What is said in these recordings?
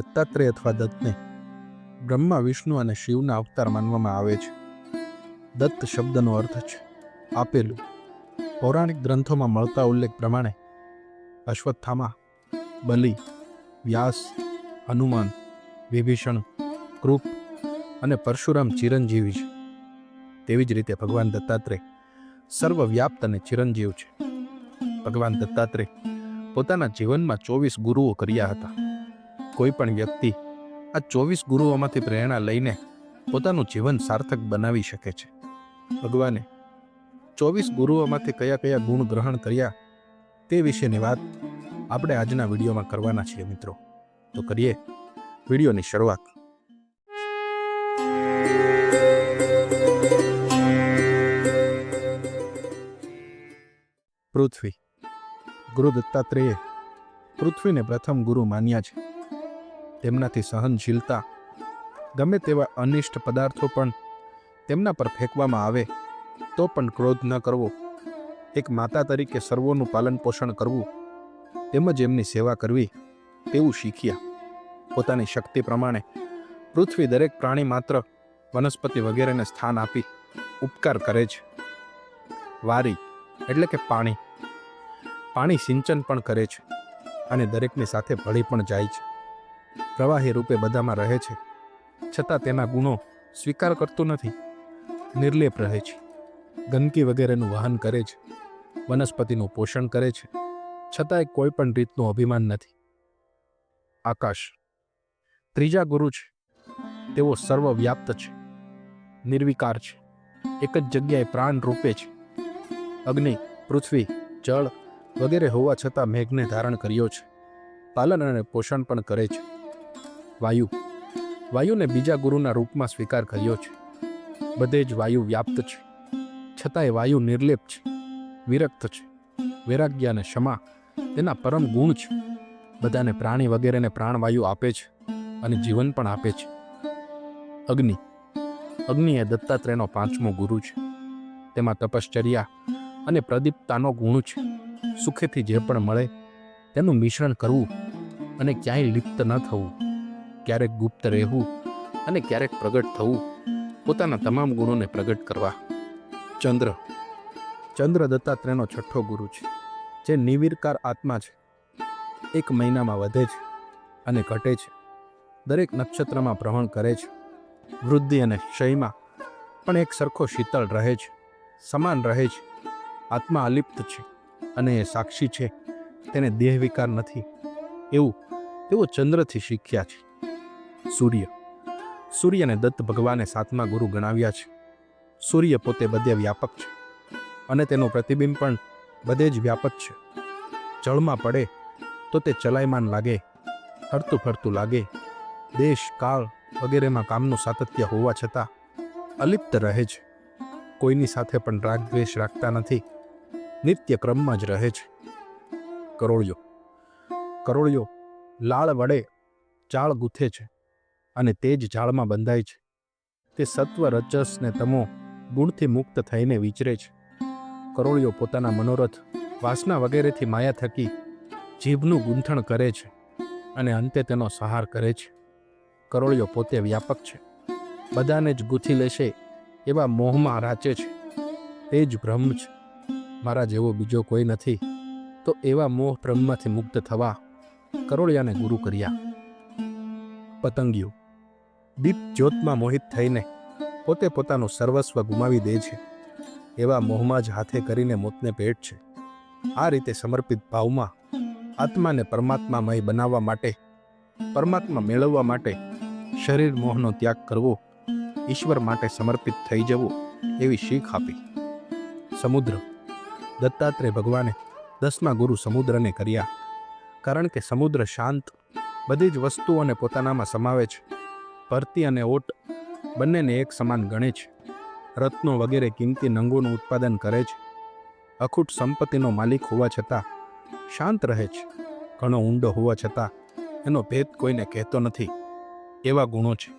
દત્તાત્રેય અથવા દત્તને બ્રહ્મા, વિષ્ણુ અને શિવના અવતાર માનવામાં આવે છે. દત્ત શબ્દનો અર્થ છે આપેલું. પૌરાણિક ગ્રંથોમાં મળતા ઉલ્લેખ પ્રમાણે અશ્વત્થામા, બલિ, વ્યાસ, હનુમાન, વિભીષણ, કૃપ અને પરશુરામ ચિરંજીવી છે. તેવી જ રીતે ભગવાન દત્તાત્રેય સર્વવ્યાપ્ત અને ચિરંજીવ છે. ભગવાન દત્તાત્રેય પોતાના જીવનમાં ચોવીસ ગુરુઓ કર્યા હતા. કોઈ પણ વ્યક્તિ આ ચોવીસ ગુરુઓમાંથી પ્રેરણા લઈને પોતાનું જીવન સાર્થક બનાવી શકે છે. ભગવાને ચોવીસ ગુરુઓમાંથી કયા કયા ગુણ ગ્રહણ કર્યા તે વિશેની વાત આપણે આજના વિડીયોમાં કરવાના છીએ મિત્રો. તો કરીએ વિડીયોની શરૂઆત. પૃથ્વી. ગુરુ દત્તાત્રેયે પૃથ્વીને પ્રથમ ગુરુ માન્યા છે. તેમનાથી સહનશીલતા, ગમે તેવા અનિષ્ટ પદાર્થો પણ તેમના પર ફેંકવામાં આવે, તો પણ ક્રોધ ન કરવો. એક માતા તરીકે સર્વોનું પાલન પોષણ કરવું, તેમજ એમની સેવા કરવી, તેવું શીખ્યા. પોતાની શક્તિ પ્રમાણે પૃથ્વી દરેક પ્રાણી માત્ર વનસ્પતિ વગેરેને સ્થાન આપી ઉપકાર કરે છે. વારી, એટલે કે પાણી. પાણી સિંચન પણ કરે છે અને દરેકની સાથે ભળી પણ જાય છે. પ્રવાહી રૂપે બધામાં રહે છે. છતાં તેના ગુણો સ્વીકાર કરતો નથી. નિર્લેપ રહે છે. ગંદકી વગેરેનું વહન કરે છે. વનસ્પતિનું પોષણ કરે છે. છતાંય કોઈ પણ રીતનું અભિમાન નથી. આકાશ. ત્રીજા ગુરુ છે. તેઓ સર્વવ્યાપ્ત છે. નિર્વિકાર છે. એક જ જગ્યાએ પ્રાણ રૂપે છે. અગ્નિ, પૃથ્વી, જળ વગેરે હોવા છતાં મેઘને ધારણ કર્યો છે. પાલન અને પોષણ પણ કરે છે. વાયુ. વાયુને બીજા ગુરુના રૂપમાં સ્વીકાર કર્યો છે. બધે જ વાયુ વ્યાપ્ત છે. છતાંય વાયુ નિર્લેપ છે. વિરક્ત છે. વૈરાગ્ય અને ક્ષમા તેના પરમ ગુણ છે. બધાને પ્રાણી વગેરેને પ્રાણવાયુ આપે છે અને જીવન પણ આપે છે. અગ્નિ. અગ્નિ એ દત્તાત્રેયનો પાંચમો ગુરુ છે. તેમાં તપશ્ચર્યા અને પ્રદીપ્તાનો ગુણ છે. સુખેથી જે પણ મળે તેનું મિશ્રણ કરવું અને ક્યાંય લિપ્ત ન થવું. ક્યારેક ગુપ્ત રહેવું અને ક્યારેક પ્રગટ થવું, પોતાના તમામ ગુણોને પ્રગટ કરવા. ચંદ્ર. ચંદ્ર દત્તાત્રેયનો છઠ્ઠો ગુરુ છે, જે નિર્વિકાર આત્મા છે. એક મહિનામાં વધે છે અને ઘટે છે. દરેક નક્ષત્રમાં ભ્રમણ કરે છે. વૃદ્ધિ અને ક્ષયમાં પણ એક સરખો શીતળ રહે છે, સમાન રહે છે. આત્મા અલિપ્ત છે અને એ સાક્ષી છે, તેને દેહ વિકાર નથી. એવું તેઓ ચંદ્રથી શીખ્યા છે. સૂર્ય. સૂર્યને દત્ત ભગવાને સાતમા ગુરુ ગણાવ્યા છે. સૂર્ય પોતે બધે વ્યાપક છે અને તેનું પ્રતિબિંબ પણ બધે જ વ્યાપક છે. જળમાં પડે તો તે ચલાયમાન લાગે હરતું ફરતું લાગે. દેશ, કાળ વગેરેમાં કામનું સાતત્ય હોવા છતાં અલિપ્ત રહે છે. કોઈની સાથે પણ રાગ દ્વેષ રાખતા નથી. નિત્ય ક્રમમાં જ રહે છે. કરોળિયો. કરોળિયો લાળ વડે ચાળ ગૂંથે છે. અને તે જ જાળમાં બંધાય છે. તે સત્વ રજસ ને તમો ગુણથી મુક્ત થઈને વિચરે છે. કરોળિયો પોતાના મનોરથ, વાસના વગેરેથી માયા થકી જીભનું ગૂંથણ કરે છે અને અંતે તેનો સહાર કરે છે. કરોળિયો પોતે વ્યાપક છે. બધાને જ ગૂંથી લેશે એવા મોહમાં રાચે છે. તે જ બ્રહ્મ છે. મારા જેવો બીજો કોઈ નથી. તો એવા મોહ બ્રહ્મમાંથી મુક્ત થવા કરોળિયાને ગુરુ કર્યા. પતંગિયું દીપ જ્યોતમાં મોહિત થઈને પોતે પોતાનું સર્વસ્વ ગુમાવી દે છે. એવા મોહમાં જ હાથે કરીને મોતને ભેટ છે. આ રીતે સમર્પિત ભાવમાં આત્માને પરમાત્મામય બનાવવા માટે, પરમાત્મા મેળવવા માટે શરીર મોહનો ત્યાગ કરવો ઈશ્વર માટે સમર્પિત થઈ જવું એવી શીખ આપી. સમુદ્ર. દત્તાત્રેય ભગવાને દસમા ગુરુ સમુદ્રને કર્યા. કારણ કે સમુદ્ર શાંત, બધી જ વસ્તુઓને પોતાનામાં સમાવે છે. ભરતી અને ઓટ બંનેને એક સમાન ગણે છે. રત્નો વગેરે કિંમતી નંગોનું ઉત્પાદન કરે છે. અખૂટ સંપત્તિનો માલિક હોવા છતાં શાંત રહે છે. ઘણો ઊંડો હોવા છતાં એનો ભેદ કોઈને કહેતો નથી. એવા ગુણો છે.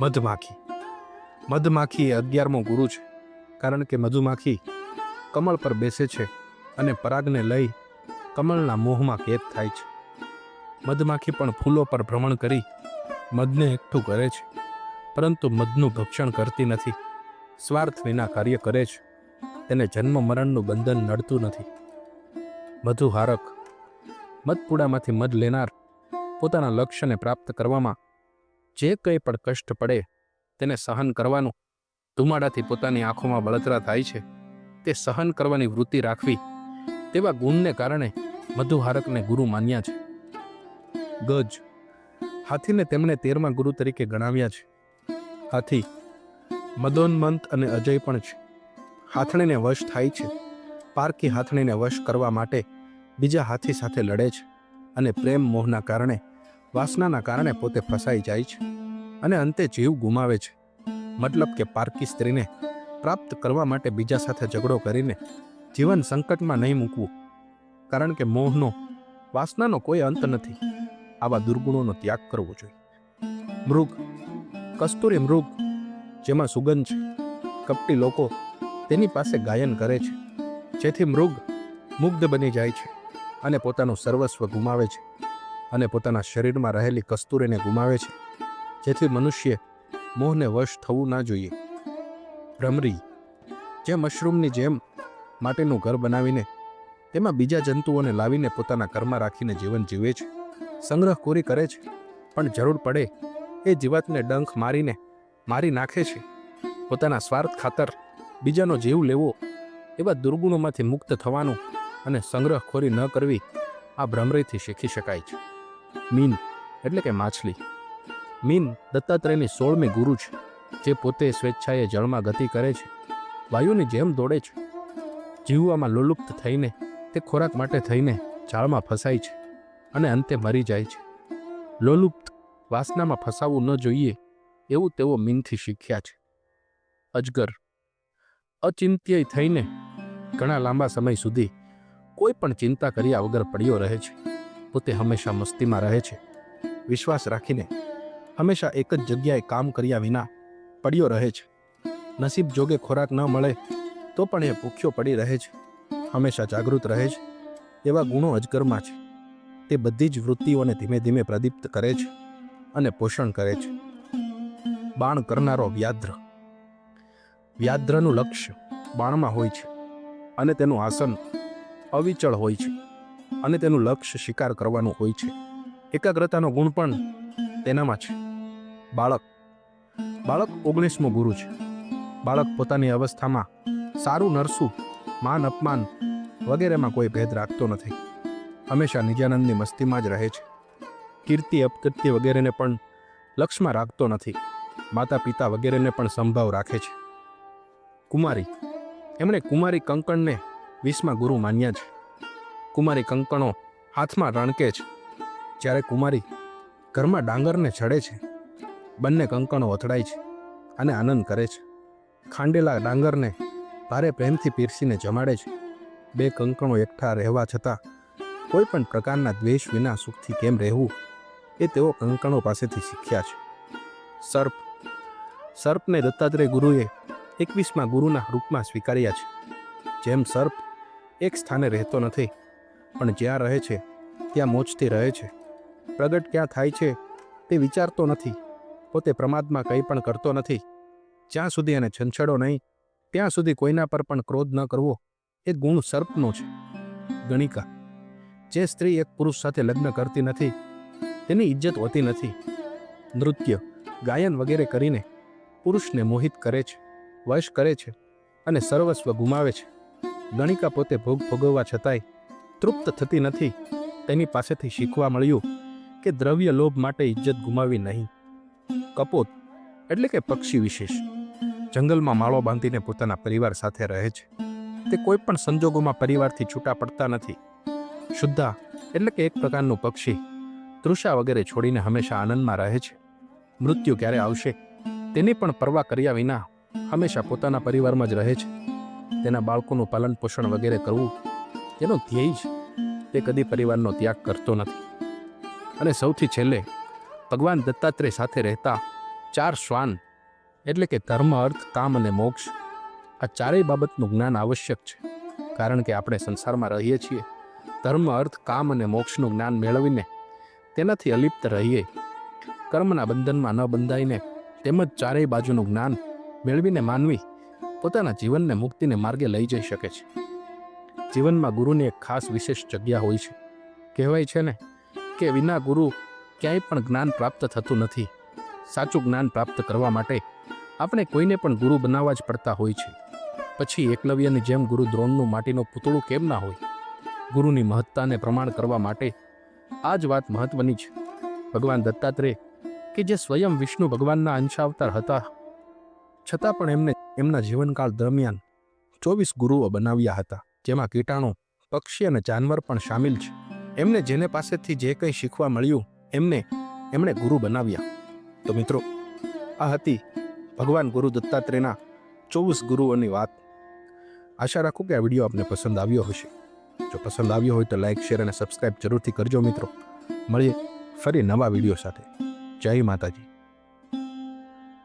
મધમાખી. મધમાખી એ અગિયારમો ગુરુ છે, કારણ કે મધુમાખી કમળ પર બેસે છે અને પરાગને લઈ કમળના મોહમાં કેદ થાય છે. મધમાખી પણ ફૂલો પર ભ્રમણ કરી મધને એકઠું કરે છે, પરંતુ મધનું ભક્ષણ કરતી નથી. સ્વાર્થ વિના કાર્ય કરે છે. તેને જન્મ મરણનું બંધન નડતું નથી. મધુહારક મધપુડામાંથી મધ લેનાર, પોતાના લક્ષ્યને પ્રાપ્ત કરવામાં જે કંઈ પણ કષ્ટ પડે, તેને સહન કરવાનું ધુમાડાથી પોતાની આંખોમાં બળતરા થાય છે. તે સહન કરવાની વૃત્તિ રાખવી, તેવા ગુણને કારણે મધુહારકને ગુરુ માન્યા છે. ગજ હાથીને તેમણે તેરમા ગુરુ તરીકે ગણાવ્યા છે. હાથી મદોન્મંત અને અજય પણ છે. હાથણીને વશ થાય છે. પારકી હાથણીને વશ કરવા માટે બીજા હાથી સાથે લડે છે અને પ્રેમ મોહના કારણે, વાસનાના કારણે પોતે ફસાઈ જાય છે અને અંતે જીવ ગુમાવે છે. મતલબ કે પારકી સ્ત્રીને પ્રાપ્ત કરવા માટે બીજા સાથે ઝઘડો કરીને જીવન સંકટમાં નહીં મૂકવું. કારણ કે મોહનો, વાસનાનો કોઈ અંત નથી. આવા દુર્ગુણોનો ત્યાગ કરવો જોઈએ. મૃગ, કસ્તુરી મૃગ જેમાં સુગંધ છે. કપટી લોકો તેની પાસે ગાયન કરે છે. જેથી મૃગ મુગ્ધ બની જાય છે અને પોતાનું સર્વસ્વ ગુમાવે છે અને પોતાના શરીરમાં રહેલી કસ્તુરીને ગુમાવે છે. જેથી મનુષ્ય મોહને વશ થવું ના જોઈએ. ભ્રમરી, જે મશરૂમની જેમ માટેનું ઘર બનાવીને તેમાં બીજા જંતુઓને લાવીને પોતાના ઘરમાં રાખીને જીવન જીવે છે. સંગ્રહખોરી કરે છે. પણ જરૂર પડે એ જીવાતને ડંખ મારીને મારી નાખે છે. પોતાના સ્વાર્થ ખાતર બીજાનો જીવ લેવો એવા દુર્ગુણોમાંથી મુક્ત થવાનું અને સંગ્રહખોરી ન કરવી આ ભ્રમરીથી શીખી શકાય છે. મીન એટલે કે માછલી. મીન દત્તાત્રેયની સોળમી ગુરુ છે, જે પોતે સ્વેચ્છાએ જળમાં ગતિ કરે છે. વાયુની જેમ દોડે છે. જીવવામાં લોલુપ્ત થઈને તે ખોરાક માટે થઈને જાળમાં ફસાય છે. અને અંતે મરી જાય છે. લોલુપ્ત વાસનામાં ફસાવવું ન જોઈએ એવું તેઓ મીનથી શીખ્યા છે. અજગર અચિંત્ય થઈને ઘણા લાંબા સમય સુધી કોઈ પણ ચિંતા કર્યા વગર પડ્યો રહે છે. પોતે હંમેશા મસ્તીમાં રહે છે. વિશ્વાસ રાખીને હંમેશા એક જ જગ્યાએ કામ કર્યા વિના પડ્યો રહે છે. નસીબ જોગે ખોરાક ન મળે તો પણ એ ભૂખ્યો પડી રહે છે. હંમેશા જાગૃત રહે છે એવા ગુણો અજગરમાં છે. તે બધી જ વૃત્તિઓને ધીમે ધીમે પ્રદીપ્ત કરે છે અને પોષણ કરે છે. બાણ કરનારો વ્યાદ્ર. વ્યાદ્રનું લક્ષ્ય બાણમાં હોય છે અને તેનું આસન અવિચળ હોય છે અને તેનું લક્ષ્ય શિકાર કરવાનું હોય છે. એકાગ્રતાનો ગુણ પણ તેનામાં છે. બાળક. બાળક ઓગણીસમો ગુરુ છે. બાળક પોતાની અવસ્થામાં સારું નરસું, માન અપમાન વગેરેમાં કોઈ ભેદ રાખતો નથી. હંમેશા નિજાનંદની મસ્તીમાં જ રહે છે. કીર્તિ, અપકીર્તિ વગેરેને પણ લક્ષમાં રાખતો નથી. માતા પિતા વગેરેને પણ સંભાવ રાખે છે. કુમારી, એમણે કુમારી કંકણને વીસમાં ગુરુ માન્યા છે. કુમારી કંકણો હાથમાં રણકે છે. જ્યારે કુમારી ઘરમાં ડાંગરને ચડે છે, બંને કંકણો અથડાય છે અને આનંદ કરે છે. ખાંડેલા ડાંગરને ભારે પ્રેમથી પીરસીને જમાડે છે. બે કંકણો એકઠા રહેવા છતાં કોઈ પણ પ્રકારના દ્વેષ વિના સુખથી કેમ રહેવું એ તેઓ કંકણો પાસેથી શીખ્યા છે. સર્પ. સર્પને દત્તાત્રેય ગુરુએ એકવીસમાં ગુરુના રૂપમાં સ્વીકાર્યા છે. જેમ સર્પ એક સ્થાને રહેતો નથી, પણ જ્યાં રહે છે, ત્યાં મોજથી રહે છે. પ્રગટ ક્યાં થાય છે તે વિચારતો નથી, પોતે પ્રમાદમાં કંઈ પણ કરતો નથી. જ્યાં સુધી એને છંછડો નહીં, ત્યાં સુધી કોઈના પર પણ ક્રોધ ન કરવો એ ગુણ સર્પનો છે. ગણિકા. જે સ્ત્રી એક પુરુષ સાથે લગ્ન કરતી નથી, તેની ઇજ્જત હોતી નથી. નૃત્ય, ગાયન વગેરે કરીને પુરુષને મોહિત કરે છે, વશ કરે છે અને સર્વસ્વ ગુમાવે છે. ગણિકા પોતે ભોગ ભોગવવા છતાંય તૃપ્ત થતી નથી. તેની પાસેથી શીખવા મળ્યું કે દ્રવ્ય લોભ માટે ઇજ્જત ગુમાવી નહીં. કપોત, એટલે કે પક્ષી વિશેષ, જંગલમાં માળો બાંધીને પોતાના પરિવાર સાથે રહે છે. તે કોઈ પણ સંજોગોમાં પરિવારથી છૂટા પડતા નથી. શુદ્ધા એટલે કે એક પ્રકારનું પક્ષી. તૃષા વગેરે છોડીને હંમેશા આનંદમાં રહે છે. મૃત્યુ ક્યારે આવશે? તેની પણ પરવા કર્યા વિના હંમેશા પોતાના પરિવારમાં જ રહે છે. તેના બાળકોનું પાલન પોષણ વગેરે કરવું, તેનો ધ્યેય છે તે કદી પરિવારનો ત્યાગ કરતો નથી. અને સૌથી છેલ્લે, ભગવાન દત્તાત્રેય સાથે રહેતા ચાર શ્વાન, એટલે કે ધર્મ, અર્થ, કામ અને મોક્ષ, આ ચારેય બાબતનું જ્ઞાન આવશ્યક છે. કારણ કે આપણે સંસારમાં રહીએ છીએ ધર્મ અર્થ કામ અને મોક્ષનું જ્ઞાન મેળવીને તેનાથી અલિપ્ત રહીએ. કર્મના બંધનમાં ન બંધાઈને તેમજ ચારેય બાજુનું જ્ઞાન મેળવીને માનવી પોતાના જીવનને મુક્તિને માર્ગે લઈ જઈ શકે છે. જીવનમાં ગુરુની એક ખાસ વિશેષ જગ્યા હોય છે. કહેવાય છે ને કે વિના ગુરુ ક્યાંય પણ જ્ઞાન પ્રાપ્ત થતું નથી. સાચું જ્ઞાન પ્રાપ્ત કરવા માટે આપણે કોઈને પણ ગુરુ બનાવવા જ પડતા હોય છે. પછી એકલવ્યની જેમ ગુરુ દ્રોણનું માટીનું પૂતળું કેમ ના હોય? ગુરુની મહત્તાને પ્રમાણ કરવા માટે આ જ વાત મહત્વની છે. ભગવાન દત્તાત્રેય કે જે સ્વયં વિષ્ણુ ભગવાનના અંશાવતાર હતા, છતાં પણ એમને એમના જીવનકાળ દરમિયાન ચોવીસ ગુરુઓ બનાવ્યા હતા, જેમાં કીટાણુ, પક્ષી અને જાનવર પણ સામેલ છે. એમને જેને પાસેથી જે કંઈ શીખવા મળ્યું, એમને એમણે ગુરુ બનાવ્યા. તો મિત્રો, આ હતી ભગવાન ગુરુ દત્તાત્રેયના ચોવીસ ગુરુઓની વાત. આશા રાખું કે આ વીડિયો આપને પસંદ આવ્યો હશે. જો પસંદ આવ્યો હોય તો લાઇક શેર અને સબસ્ક્રાઇબ જરૂરથી કરજો મિત્રો. મળીએ ફરી નવા વીડિયો સાથે. જય માતાજી.